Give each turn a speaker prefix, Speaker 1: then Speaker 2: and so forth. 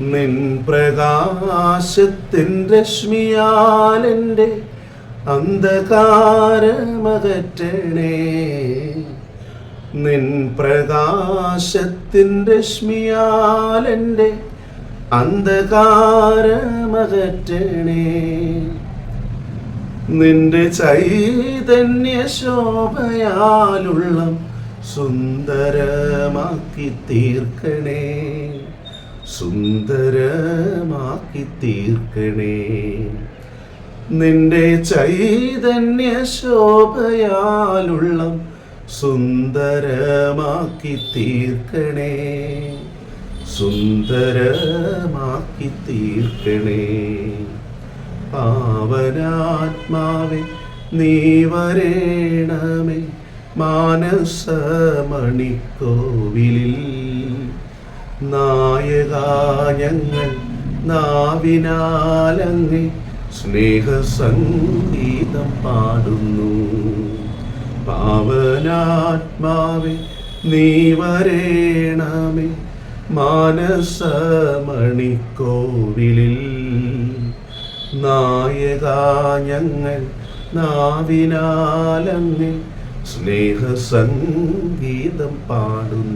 Speaker 1: നിൻ പ്രകാശത്തിൻ രശ്മിയാലെന്റെ അന്ധകാരമകറ്റണേ. നിൻ പ്രകാശത്തിൻ രശ്മിയാലെന്റെ അന്ധകാരമകറ്റണേ. നിന്റെ ചൈതന്യ ശോഭയാലുള്ള സുന്ദരമാക്കി തീർക്കണേ. സുന്ദരമാക്കി തീർക്കണേ. നിന്റെ ചൈതന്യ ശോഭയാലുള്ള സുന്ദരമാക്കി തീർക്കണേ. സുന്ദരമാക്കി തീർക്കണേ. പാവനാത്മാവെ നീ വരേണമേ. മാനസമണിക്കോവിലിൽ നായക ഞങ്ങൾ നാവിനാലങ്ങ് സ്നേഹസംഗീതം പാടുന്നു. പാവനാത്മാവെ നീ വരേണമേ മാനസമണിക്കോവിലിൽ നായക ഞങ്ങൾ നാവിനാലങ്ങ് സ്നേഹസംഗീതം പാടുന്നു.